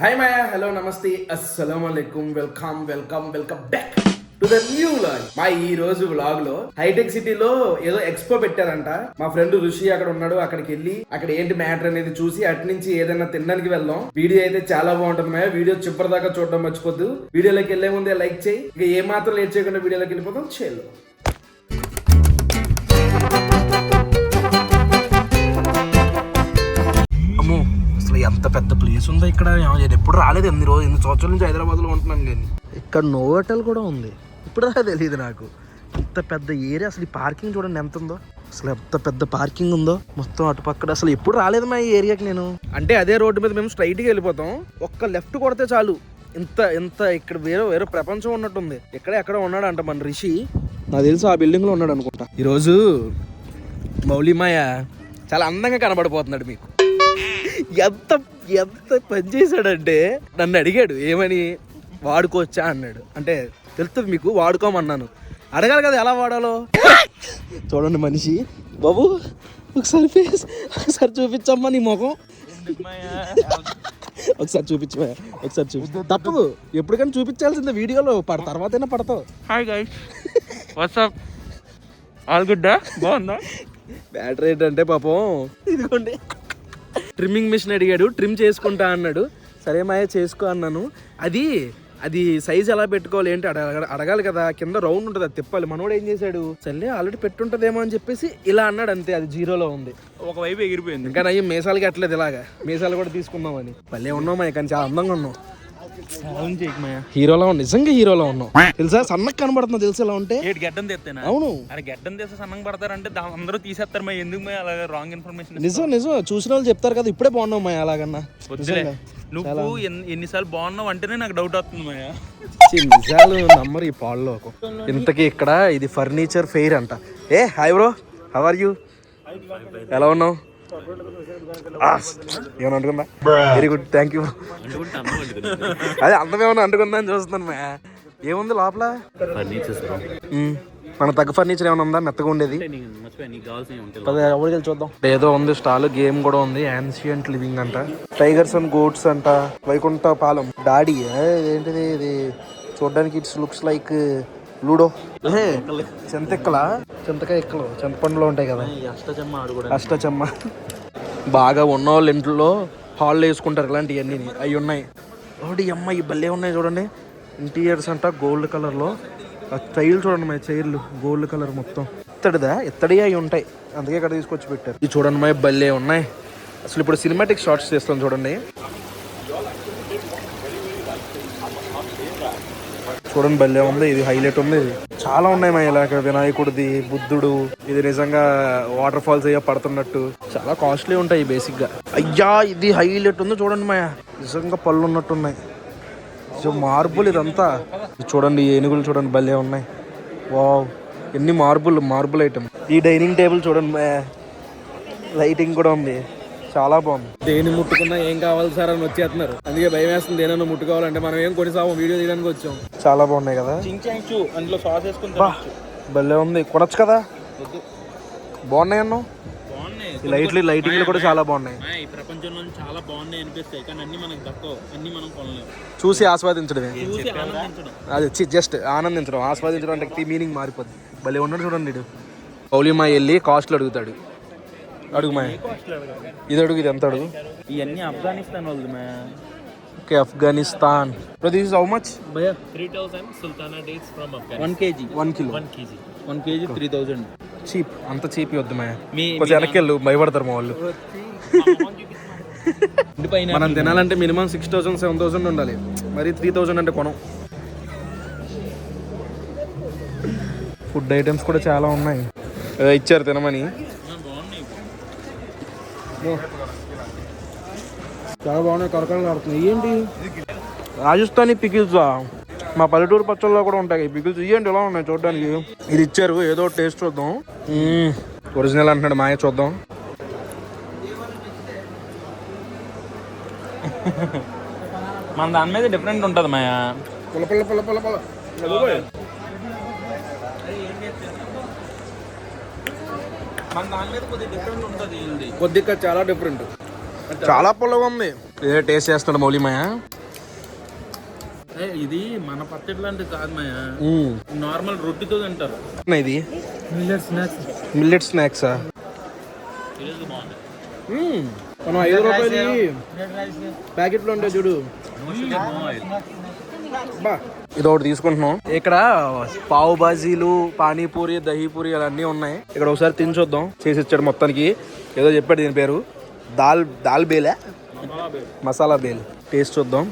Hi మాయా hello నమస్తే అస్సలం అలైకుమ్ welcome welcome welcome back to the new vlog మా ఈ రోజు వ్లాగ్లో హైటెక్ సిటీలో ఏదో ఎక్స్పో పెట్టారంట. మా ఫ్రెండ్ ఋషి అక్కడ ఉన్నాడు అక్కడికి వెళ్ళి అక్కడ ఏంటి మ్యాటర్ అనేది చూసి అటు నుంచి ఏదైనా తినడానికి వెళ్దాం. వీడియో అయితే చాలా బాగుంటుంది మా వీడియో చివరి దాకా చూడడం మర్చిపోద్దు. వీడియోలోకి వెళ్ళే ముందే లైక్ చేయి. ఇక ఏ మాత్రం లేట్ చేయకుండా వీడియోలోకి వెళ్ళిపోతాం చేయలేదు ఎంత పెద్ద ప్లేస్ ఉందో ఇక్కడ నేను ఎప్పుడు రాలేదు ఎన్ని రోజు ఎన్ని సంవత్సరాల నుంచి హైదరాబాద్లో ఉంటున్నాను కానీ ఇక్కడ నో హోటల్ కూడా ఉంది. ఇప్పుడు తెలియదు నాకు. ఇంత పెద్ద ఏరియా అసలు ఈ పార్కింగ్ చూడండి ఎంత ఉందో. అసలు ఎంత పెద్ద పార్కింగ్ ఉందో. మొత్తం అటుపక్కడ అసలు ఎప్పుడు రాలేదు మా ఈ ఏరియాకి నేను. అంటే అదే రోడ్డు మీద మేము స్ట్రైట్గా వెళ్ళిపోతాం. ఒక్క లెఫ్ట్ కొడితే చాలు. ఇంత ఇంత ఇక్కడ వేరే వేరే ప్రపంచం ఉన్నట్టుంది. ఎక్కడ ఎక్కడ ఉన్నాడు అంట మన రిషి. నాకు తెలిసి ఆ బిల్డింగ్లో ఉన్నాడు అనుకుంటా. ఈరోజు మౌలిమాయ చాలా అందంగా కనబడిపోతున్నాడు మీకు. ఎంత ఎంత పని చేశాడంటే నన్ను అడిగాడు ఏమని వాడుకోవచ్చా? అన్నాడు. అంటే తెలుస్తుంది మీకు వాడుకోమన్నాను. అడగాలి కదా ఎలా వాడాలో. చూడండి మనిషి బాబు ఒకసారి ఫేస్ ఒకసారి చూపించమ్మా నీ ముఖం. ఒకసారి చూపించవా ఒకసారి చూపి. తప్పదు ఎప్పటికైనా చూపించాల్సిందే వీడియోలో పడ తర్వాతైనా పడతావు. Hi guys what's up all good బాగుందా? బ్యాటరీ ఏంటంటే పాపం. ఇదిగోండి. ట్రిమ్మింగ్ మిషన్ అడిగాడు ట్రిమ్ చేసుకుంటా అన్నాడు. సరే మాయ చేసుకో అన్నాను. అది అది సైజ్ ఎలా పెట్టుకోవాలి ఏంటి అడగ అడగాలి కదా కింద రౌండ్ ఉంటుంది అది తిప్పాలి. మనోడు ఏం చేశాడు? సర్లే ఆల్రెడీ పెట్టుంటదేమో అని చెప్పేసి ఇలా అన్నాడు అంతే అది జీరోలో ఉంది. ఒకవైపు ఎగిరిపోయింది. ఇంకా నయ్యం మీసాలకి అట్లేదు ఇలాగా. మీసాలు కూడా తీసుకుందామని. భలే ఉన్నాం కానీ చాలా అందంగా ఉన్నాం హీరోలో ఉన్నాం నిజంగా హీరోలో ఉన్నాం తెలుసా? సన్నగా కనబడుతుంది తెలుసా ఇలా ఉంటే? ఏడు గడ్డం తెస్తేనా? అవును. అరే గడ్డం తెస్తే సన్నంగా పడతారంటే అందరూ తీసేస్తారు మరి ఎందుకు మరి అలాగే రాంగ్ ఇన్ఫర్మేషన్ నిజం నిజం. చూసిన వాళ్ళు చెప్తారు కదా ఇప్పుడే బాగున్నావు మాయ అలాగన్నా. నువ్వు ఎన్ని- ఎన్నిసార్లు బాగున్నావు అంటేనే నాకు డౌట్ వస్తుంది మయ్యా ఛీ, నిజాలు నమ్మరు ఈ పాల్లో ఇంతకీ ఇక్కడ ఇది ఫర్నిచర్ ఫెయిర్ అంట. ఏ hi bro how are you ఎలా ఉన్నావు? ఏమన్నా అంటుకుందా వెరీ గుడ్ థ్యాంక్ యూ అదే అందమేమన్నా అంటుకుందా అని చూస్తున్నాను మ్యా ఏముంది లోపల. మన తగ్గ ఫర్నిచర్ ఏమైనా ఉందా? మెత్తగా ఉండేది. ఎవరికి చూద్దాం. ఏదో ఉంది స్టాల్ గేమ్ కూడా ఉంది. యాన్షియంట్ లివింగ్ అంట. టైగర్స్ అండ్ గోట్స్ అంట. వైకుంఠ పాలెం డాడీ ఏంటిది ఇది? చూడడానికి ఇట్స్ లుక్స్ లైక్ లూడో. చింతెక్కలా? చింతకాయ ఎక్కలు. చింతపండులో ఉంటాయి కదా. అష్టచమ్మ అష్టచమ్మ. బాగా ఉన్న వాళ్ళ ఇంట్లో హాల్లో వేసుకుంటారు ఇలాంటివన్నీ. అవి ఉన్నాయి. ఒకటి అమ్మ ఈ భలే ఉన్నాయి చూడండి. ఇంటీరియర్స్ అంట గోల్డ్ కలర్లో. ఆ చైర్లు చూడండి మా చైర్లు. గోల్డ్ కలర్ మొత్తం. ఇత్తడిదా? ఇత్తడి అవి ఉంటాయి. అందుకే ఇక్కడ తీసుకొచ్చి పెట్టారు. ఇది చూడండి మా భలే ఉన్నాయి. అసలు ఇప్పుడు సినిమాటిక్ షార్ట్స్ చేస్తాం చూడండి. చూడండి భలే ఉంది. ఇది హైలైట్ ఉంది. చాలా ఉన్నాయి మా ఇలా వినాయకుడిది బుద్ధుడు. ఇది నిజంగా వాటర్ ఫాల్స్ అయ్యా పడుతున్నట్టు. చాలా కాస్ట్లీ ఉంటాయి బేసిక్గా. అయ్యా ఇది హైలైట్ ఉంది చూడండి మాయా. నిజంగా పళ్ళు ఉన్నట్టు ఉన్నాయి సో మార్బుల్ ఇదంతా. చూడండి ఏనుగులు చూడండి భలే ఉన్నాయి. వావ్ ఎన్ని మార్బుల్ మార్బుల్ ఐటమ్ ఈ డైనింగ్ టేబుల్ చూడండి మాయా. లైటింగ్ కూడా ఉంది. చాలా బాగుంది. దేని ముట్టుకున్నా ఏం కావాలి సార్ అని వచ్చేస్తున్నారు. అందుకే భయం వేస్తుంది దేనన్నా ముట్టుకోవాలంటే మనం ఏం కొనిసాము వీడియో తీయడానికి వచ్చాం. చాలా బాగున్నాయి కదా? చించాంచు అందులో సాస్ వేసుకుని బా భలే ఉంది. కొనొచ్చు కదా? బాగున్నాయి అన్న? లైట్లు లైటింగ్లు కూడా చాలా బాగున్నాయి. ఈ ప్రపంచంలో చాలా బాగున్నాయి అనిపిస్తాయి కానీ అన్ని మనకు తక్కువ అన్ని మనం కొనలేము. చూసి ఆస్వాదించడమే. అది జస్ట్ ఆనందించడం. ఆస్వాదించడం అంటే మీనింగ్ మారిపోద్ది. భలే ఉన్నాడు చూడండి పౌలిమా వెళ్ళి కాస్ట్లు అడుగుతాడు. అడుగు మా ఇది అడుగు ఇది ఎంత అడుగు? ఇవన్నీ ఆఫ్ఘనిస్తాన్ వాళ్ళది మా okay Afghanistan. This how much భయ three thousand sultana dates from one kg one kilo one kg one kg three thousand cheap అంత చీప్ వద్దు మా కొంచెం వెనక్కి వెళ్ళు భయపడతారు మా వాళ్ళు. మనం తినాలంటే minimum six thousand seven thousand ఉండాలి. మరి త్రీ థౌసండ్ అంటే కొనం. ఫుడ్ ఐటమ్స్ కూడా చాలా ఉన్నాయి. ఇచ్చారు తినమని. చాలా బాగున్నాయి కరకరలు ఆడుతున్నాయి ఏంటి రాజస్థానీ పికిల్స్? మా పల్లెటూరు పచ్చళ్ళలో కూడా ఉంటాయి. పికిల్స్ ఇవ్వండి ఎలా ఉన్నాయి చూడడానికి? ఇది ఇచ్చారు ఏదో టేస్ట్ చూద్దాం. ఒరిజినల్ అంటున్నాడు మాయ చూద్దాం. మన దాని మీద డిఫరెంట్ ఉంటుంది మాయా. పుల్ల పుల్ల పుల్ల పుల్ల పుల్ల మన దాని మీద కొద్దిగా డిఫరెంట్ ఉంటుంది కొద్దిగా చాలా డిఫరెంట్ చాలా పుల్లగా ఉంది. ఏదో టేస్ట్ చేస్తున్నాడు మౌలిమాయ ఏ, ఇది మన పచ్చడి లాంటిది కాదు మాయ. నార్మల్ రొట్టితో తింటారు. ఇది? మిల్లెట్ స్నాక్స్ మిల్లెట్ స్నాక్సా మనం ఐదు రూపాయలు ప్యాకెట్లో ఉంటాయి చూడు. బా. ఇది ఒకటి తీసుకుంటున్నాం. ఇక్కడ పావు బాజీలు పానీపూరి దహీపూరి అన్నీ ఉన్నాయి. ఇక్కడ ఒకసారి తిని చూద్దాం. చేసి ఇచ్చాడు మొత్తానికి. ఏదో చెప్పాడు దీని పేరు. దాల్ దాల్ బేలే? మసాలా బేల్. టేస్ట్ చూద్దాం.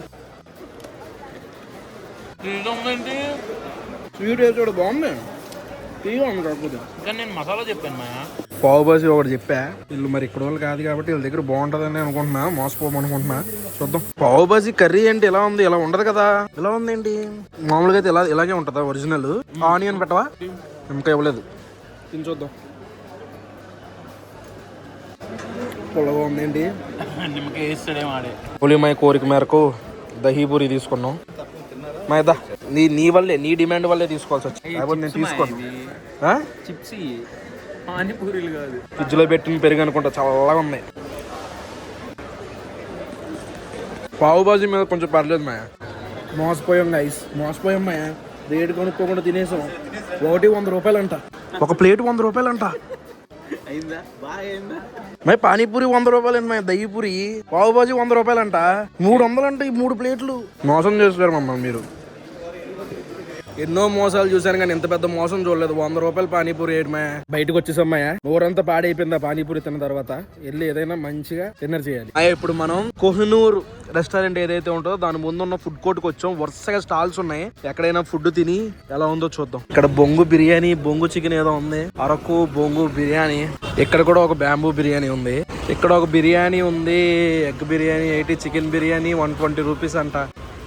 స్వీట్ వేసి చూడు బాగుంది. తీగా ఉంది కాకపోతే. నేను మసాలా చెప్పాను మాయా. పావు బాజీ ఒకటి చెప్పా. వీళ్ళు మరి ఇక్కడ వాళ్ళు కాదు కాబట్టి వీళ్ళ దగ్గర బాగుంటుందని అనుకుంటున్నా మోసపోమనుకుంటున్నా చూద్దాం. పావు బాజీ కర్రీ అంటే ఎలా ఉంది? ఇలా ఉండదు కదా? ఎలా ఉందేంటి? మామూలుగా అయితే ఇలా ఇలాగే ఉంటుందా ఒరిజినల్? ఆనియన్ పెట్టవా? ఇంకా ఇవ్వలేదు. తిని చూద్దాం. వేస్తాడే మాడే పులిమాయ కోరిక మేరకు దహీపూరి తీసుకున్నాం. మా నీ నీ వల్లే నీ డిమాండ్ వల్లే తీసుకోవాల్సి వచ్చింది. నేను తీసుకోను? చిప్స్ పానీపూరీలు కాదు. ఫ్రిడ్జ్లో పెట్టిన పెరుగు అనుకుంటా చల్లగా ఉంది పావు బాజీ మీద కొంచెం పర్లేదు మాయ. మోసపోయాం గైస్ మోసపోయాం మాయ. రేటు కొనుక్కోకుండా తినేసాం. ఒకటి వంద రూపాయలంట. ఒక ప్లేట్ వంద రూపాయలంట. మై పానీపూరి వంద రూపాయలండి మా దయ్యపూరి పావు బాజీ వంద రూపాయలంట. మూడు వందలంట ఈ మూడు ప్లేట్లు. మోసం చేస్తారు మమ్మల్ని మీరు. ఎన్నో మోసాలు చూశాను కానీ ఇంత పెద్ద మోసం చూడలేదు. వంద రూపాయలు పానీపూరి వేయడమే బయటకు వచ్చేసమ్మయ్య ఊరంతా పాడైపోయింది ఆ పానీపూరి తిన్న తర్వాత. వెళ్ళి ఏదైనా మంచిగా డిన్నర్ చేయాలి. ఇప్పుడు మనం కోహినూర్ రెస్టారెంట్ ఏదైతే ఉంటుందో దాని ముందు ఉన్న ఫుడ్ కోర్ట్కి వచ్చాం. వరుసగా స్టాల్స్ ఉన్నాయి. ఎక్కడైనా ఫుడ్ తిని ఎలా ఉందో చూద్దాం. ఇక్కడ బొంగు బిర్యానీ బొంగు చికెన్ ఏదో ఉంది. అరకు బొంగు బిర్యానీ. ఇక్కడ కూడా ఒక బ్యాంబూ బిర్యానీ ఉంది. ఇక్కడ ఒక బిర్యానీ ఉంది. Egg biryani eighty chicken biryani one twenty rupees అంట.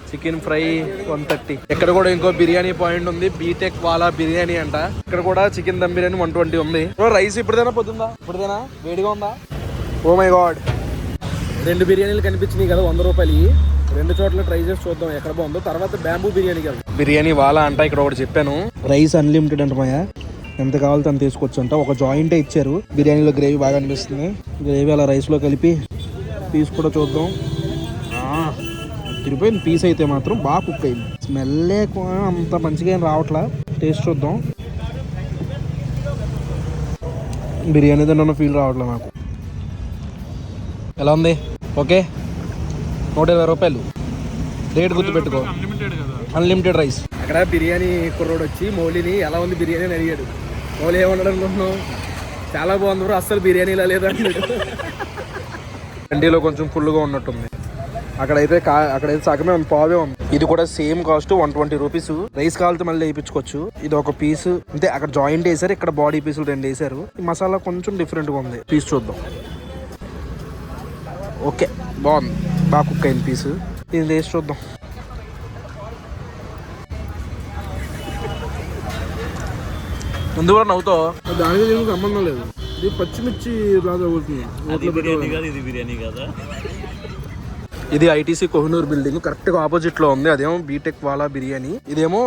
Chicken fry one thirty. ఇక్కడ కూడా ఇంకో బిర్యానీ పాయింట్ ఉంది బీటెక్ వాలా బిర్యానీ అంట. ఇక్కడ కూడా chicken dum biryani one twenty ఉంది. రైస్ ఇప్పుడుదేనా? పొద్దుందా? ఇప్పుడుదేనా? వేడిగా ఉందా? ఓ మై గాడ్ రెండు బిర్యానీలు కనిపించినాయి కదా వంద రూపాయలు రెండు చోట్ల ట్రై చేసి చూద్దాం ఎక్కడ బాగుందో. తర్వాత బ్యాంబూ బిర్యానీ కదా. బిర్యానీ వాలా అంట ఇక్కడ ఒకటి చెప్పాను. రైస్ అన్లిమిటెడ్ అంట మాయా. ఎంత కావాలో అంత తీసుకోవచ్చు అంట ఒక జాయింట్ ఇచ్చారు. బిర్యానీలో గ్రేవీ బాగా అనిపిస్తుంది. గ్రేవీ అలా రైస్లో కలిపి పీస్ కూడా చూద్దాం. తిరిగిపోయింది పీస్ అయితే మాత్రం బాగా కుక్ అయింది. స్మెల్లే అంత మంచిగా ఏం రావట్లా? టేస్ట్ చూద్దాం. బిర్యానీ తిన్న ఫీల్ రావట్లే నాకు. ఎలా ఉంది? ఓకే నూట ఇరవై రూపాయలు. రేట్ గుర్తుపెట్టుకో. అన్లిమిటెడ్ రైస్ అక్కడ బిర్యానీ కుర్రోడు వచ్చి మౌలిని ఎలా ఉంది బిర్యానీ అని అడిగాడు. మౌలి ఏమన్నాడు అనుకుంటున్నావు? చాలా బాగుంది బ్రో అస్సలు బిర్యానీలా లేదన్నాడు అండీలో కొంచెం ఫుల్గా ఉన్నట్టుంది. అక్కడైతే కా అక్కడైతే సగమే ఉంది పావే ఉంది. ఇది కూడా same cost one twenty rupees rice కావాలితే మళ్ళీ వేయించుకోవచ్చు. ఇది ఒక పీస్ అంటే అక్కడ జాయింట్ వేసారు ఇక్కడ బాడీ పీసులు రెండు వేసారు. ఈ మసాలా కొంచెం డిఫరెంట్గా ఉంది. పీస్ చూద్దాం. ఓకే బాగుంది. బాగా కుక్ అయింది పీస్ ఇది వేసి చూద్దాం. ముందు కూడా నవ్వుతావు దానికి దీనికి సంబంధం లేదు. ఇది పచ్చిమిర్చి లాగా అవుతుంది. అది బిర్యానీ కాదు ఇది బిర్యానీ కదా? ఇది ఐటీసీ కోహినూర్ బిల్డింగ్. కరెక్ట్గా ఆపోజిట్లో ఉంది. అదేమో బీటెక్ వాలా బిర్యానీ. ఇదేమో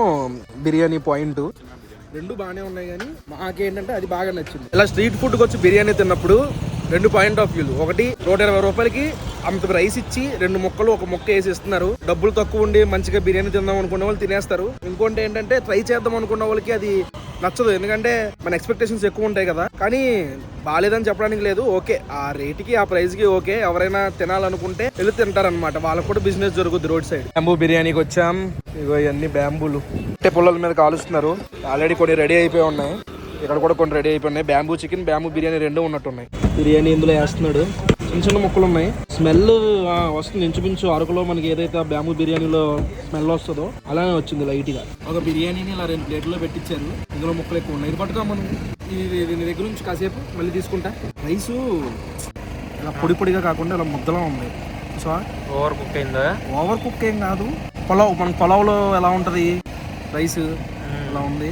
బిర్యానీ పాయింట్ రెండు బాగానే ఉన్నాయి కానీ మాకేంటంటే అది బాగా నచ్చింది. ఇలా స్ట్రీట్ ఫుడ్ వచ్చి బిర్యానీ తిన్నప్పుడు రెండు పాయింట్ ఆఫ్ వ్యూలు ఒకటి నూట ఇరవై రూపాయలకి అంత రైస్ ఇచ్చి రెండు ముక్కలు ఒక ముక్క వేసి ఇస్తున్నారు డబ్బులు తక్కువ ఉండి మంచిగా బిర్యానీ తిందాం అనుకున్న వాళ్ళు తినేస్తారు. ఇంకోటి ఏంటంటే ట్రై చేద్దాం అనుకున్న వాళ్ళకి అది నచ్చదు. ఎందుకంటే మన ఎక్స్పెక్టేషన్స్ ఎక్కువ ఉంటాయి కదా. కానీ బాగాలేదని చెప్పడానికి లేదు. ఓకే ఆ రేటుకి ఆ ప్రైస్కి ఓకే. ఎవరైనా తినాలనుకుంటే వెళ్ళి తింటారనమాట వాళ్ళకి కూడా బిజినెస్ జరుగుద్ది రోడ్ సైడ్ బ్యాంబూ బిర్యానీకి వచ్చాం. ఇగో ఇవన్నీ బ్యాంబూలు. అంటే పుల్లల మీద కాలుస్తున్నారు. ఆల్రెడీ కొన్ని రెడీ అయిపోయి ఉన్నాయి. ఇక్కడ కూడా కొన్ని రెడీ అయిపోయి ఉన్నాయి. బ్యాంబూ చికెన్ బ్యాంబూ బిర్యానీ రెండు ఉన్నట్టున్నాయి. బిర్యానీ ఇందులో వేస్తున్నాడు. చిన్న చిన్న ముక్కలు ఉన్నాయి. స్మెల్ వస్తుంది. ఇంచుమించు అరకులో మనకి ఏదైతే ఆ బ్యాంబూ బిర్యానీలో స్మెల్ వస్తుందో అలానే వచ్చింది లైట్గా ఒక బిర్యానీని ఇలా రెండు ప్లేట్లో పెట్టించారు ఇందులో ముక్కలు ఎక్కువ ఉన్నాయి. ఇది పట్టుకో మనం ఇది ఇది నీ దగ్గర నుంచి కాసేపు మళ్ళీ తీసుకుంటా. రైసు ఇలా పొడి పొడిగా కాకుండా ఇలా ముద్దలా ఉంది. సో ఓవర్ కుక్ అయిందా? ఓవర్ కుక్ ఏం కాదు. పొలావ్ మన పొలావ్లో ఎలా ఉంటుంది? రైస్ ఇలా ఉంది?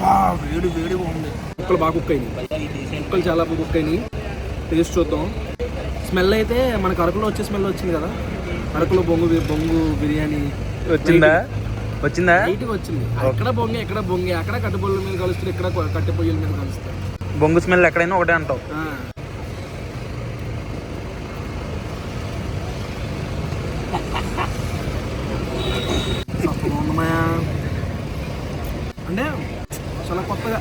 బా, వేడి వేడిగా ఉంది. ముక్కలు బాగా కుక్ అయినాయి. ముక్కలు చాలా బాగా కుక్ అయినాయి. టేస్ట్ చూద్దాం. స్మెల్ అయితే మనకు అరకులో వచ్చే స్మెల్ వచ్చింది కదా. అరకులో బొంగు బొంగు బిర్యానీ. వచ్చిందా? వచ్చిందా? లైట్గా వచ్చింది. అక్కడ బొంగి ఎక్కడ బొంగి అక్కడ కట్టుబొల్ల మీద కలుస్తారు ఇక్కడ కట్టెపొయ్యల మీద కలుస్తారు. బొంగు స్మెల్ ఎక్కడైనా ఒకటే అంటావు. అంటే చాలా కొత్తగా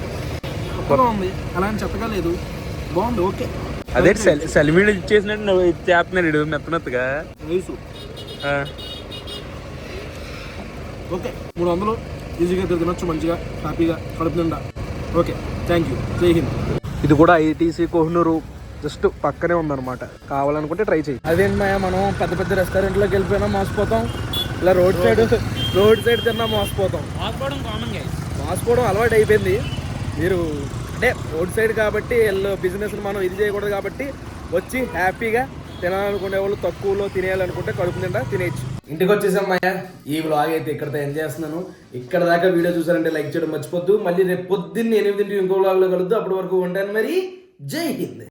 కొత్తగా ఉంది. అలా అని చెప్పగా లేదు. బాగుంది ఓకే. అదే సెల్ఫీడ్ ఇచ్చేసినట్టు నువ్వు ఇచ్చేస్తున్నాడు వీడు మెత్త మెత్తగా. ఓకే మూడు వందలు. ఈజీగా తినొచ్చు మంచిగా హ్యాపీగా కడుపు నిండా. ఓకే థ్యాంక్ యూ జై హింద్. ఇది కూడా ఐటీసీ కోహినూరు. జస్ట్ పక్కనే ఉందన్నమాట. కావాలనుకుంటే ట్రై చేయి అదేంటి మాయా మనం పెద్ద పెద్ద రెస్టారెంట్లోకి వెళ్ళిపోయినా మోసపోతాం. ఇలా రోడ్ సైడ్ రోడ్ సైడ్ తిన్నా మోసపోతాం. ఆడుకోవడం కామన్ గైస్ మోసపోవడం అలవాటు అయిపోయింది మీరు అంటే రోడ్ సైడ్ కాబట్టి బిజినెస్ మనం ఇది చేయకూడదు కాబట్టి వచ్చి హ్యాపీగా తినాలనుకునే వాళ్ళు తక్కువలో తినేయాలనుకుంటే కడుపు నిండా తినేయచ్చు. ఇంటికి వచ్చేసాం ఈ వ్లాగ్ అయితే ఇక్కడతో ఎంజాయ్ చేస్తున్నాను. ఇక్కడ దాకా వీడియో చూసారంటే లైక్ చేయడం మర్చిపోద్దు. మళ్ళీ రేపు పొద్దున్న ఎనిమిదింటి ఇంకో వ్లాగ్లో కలుద్దు. అప్పటి వరకు ఉంటాను మరి. జై హింద్.